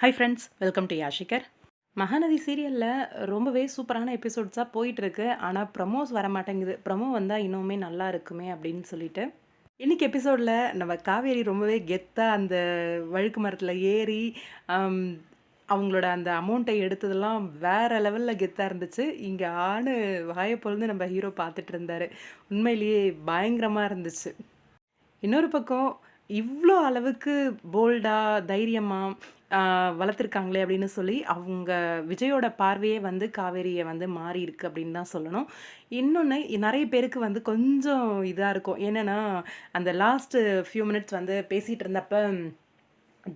Hi friends welcome to யாஷிகர் மகாநதி சீரியலில் ரொம்பவே சூப்பரான எபிசோட்ஸாக போயிட்டுருக்கு. ஆனால் ப்ரமோஸ் வர மாட்டேங்குது ப்ரமோ வந்தால் இன்னுமே நல்லா இருக்குமே அப்படின்னு சொல்லிட்டு. இன்றைக்கி எபிசோடில் நம்ம காவேரி ரொம்பவே கெத்தாக அந்த வழுக்கு மரத்தில் ஏறி அவங்களோட அந்த அமௌண்ட்டை எடுத்ததெல்லாம் வேற லெவலில் கெத்தாக இருந்துச்சு. இங்கே ஆணு வாயை பொழுது நம்ம ஹீரோ பார்த்துட்டு இருந்தாரு. உண்மையிலேயே பயங்கரமாக இருந்துச்சு. இன்னொரு பக்கம் இவ்வளோ அளவுக்கு போல்டாக தைரியமாக வளர்த்துருக்காங்களே அப்படின்னு சொல்லி அவங்க விஜயோட பார்வையே வந்து காவேரியை வந்து மாறி இருக்கு அப்படின்னு தான் சொல்லணும். இன்னொன்று நிறைய பேருக்கு வந்து கொஞ்சம் இதாக இருக்கும். என்னென்னா அந்த லாஸ்ட்டு ஃபியூ மினிட்ஸ் வந்து பேசிகிட்டு இருந்தப்ப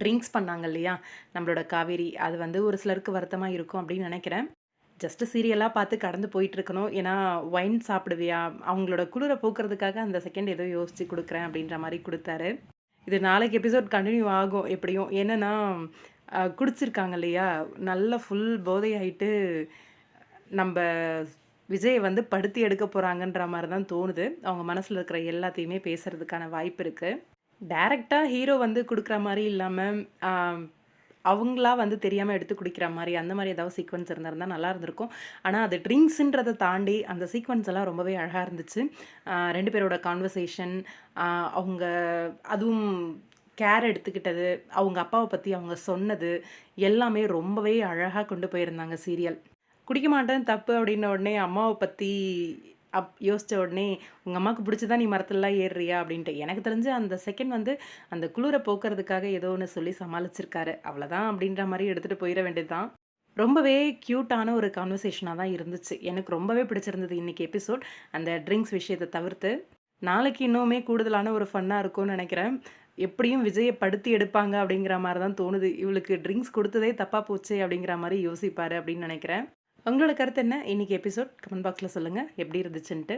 ட்ரிங்க்ஸ் பண்ணாங்க இல்லையா? நம்மளோட காவேரி. அது வந்து ஒரு சிலருக்கு வருத்தமாக இருக்கும் அப்படின்னு நினைக்கிறேன். ஜஸ்ட்டு சீரியலாக பார்த்து கடந்து போயிட்டுருக்கணும் ஏன்னா ஒயின் சாப்பிடுவியா? அவங்களோட குளிரை போக்குறதுக்காக அந்த செகண்ட் ஏதோ யோசித்து கொடுக்குறேன் அப்படின்ற மாதிரி கொடுத்தாரு. இது நாளைக்கு எபிசோட் கண்டினியூ ஆகும். எப்படியும்? என்னென்னா குடிச்சிருக்காங்க இல்லையா? நல்ல ஃபுல் போதை ஆகிட்டு நம்ம விஜயை வந்து படுத்தி எடுக்க போகிறாங்கன்ற மாதிரி தான் தோணுது. அவங்க மனசில் இருக்கிற எல்லாத்தையுமே பேசுகிறதுக்கான வாய்ப்பு இருக்குது டேரெக்டாக ஹீரோ வந்து கொடுக்குற மாதிரி இல்லாமல் அவங்களா வந்து தெரியாமல் எடுத்து குடிக்கிற மாதிரி அந்த மாதிரி ஏதாவது சீக்வன்ஸ் இருந்திருந்தால் நல்லா இருந்திருக்கும். ஆனால் அது ட்ரிங்க்ஸுன்றதை தாண்டி அந்த சீக்வன்ஸ் எல்லாம் ரொம்பவே அழகாக இருந்துச்சு. ரெண்டு பேரோட கான்வர்சேஷன் அவங்க அதுவும் கேர் எடுத்துக்கிட்டது அவங்க அப்பாவை பற்றி அவங்க சொன்னது எல்லாமே ரொம்பவே அழகாக கொண்டு போயிருந்தாங்க சீரியல் குடிக்க மாட்டேன் தப்பு அப்படின்ன உடனே அம்மாவை பற்றி அப் யோசித்த உடனே உங்கள் அம்மாவுக்கு பிடிச்சதா நீ மரத்துலலாம் ஏறுறியா? அப்படின்ட்டு. எனக்கு தெரிஞ்சு அந்த செகண்ட் வந்து அந்த குளிரை போக்குறதுக்காக ஏதோ ஒன்று சொல்லி சமாளிச்சிருக்காரு. அவ்வளோதான் அப்படின்ற மாதிரி எடுத்துகிட்டு போயிட வேண்டியது தான் ரொம்பவே க்யூட்டான ஒரு கான்வர்சேஷனாக தான் இருந்துச்சு. எனக்கு ரொம்பவே பிடிச்சிருந்தது இன்றைக்கி எபிசோட் அந்த ட்ரிங்க்ஸ் விஷயத்தை தவிர்த்து நாளைக்கு இன்னுமே கூடுதலான ஒரு ஃபன்னாக இருக்கும்னு நினைக்கிறேன். எப்படியும் விஜயை படுத்தி எடுப்பாங்க அப்படிங்கிற மாதிரி தான் தோணுது. இவளுக்கு ட்ரிங்க்ஸ் கொடுத்ததே தப்பாக போச்சே அப்படிங்கிற மாதிரி யோசிப்பாரு அப்படின்னு நினைக்கிறேன். உங்களோட கருத்து என்ன? இன்னைக்கு எபிசோட் கமெண்ட் பாக்ஸில் சொல்லுங்கள் எப்படி இருந்துச்சுன்ட்டு.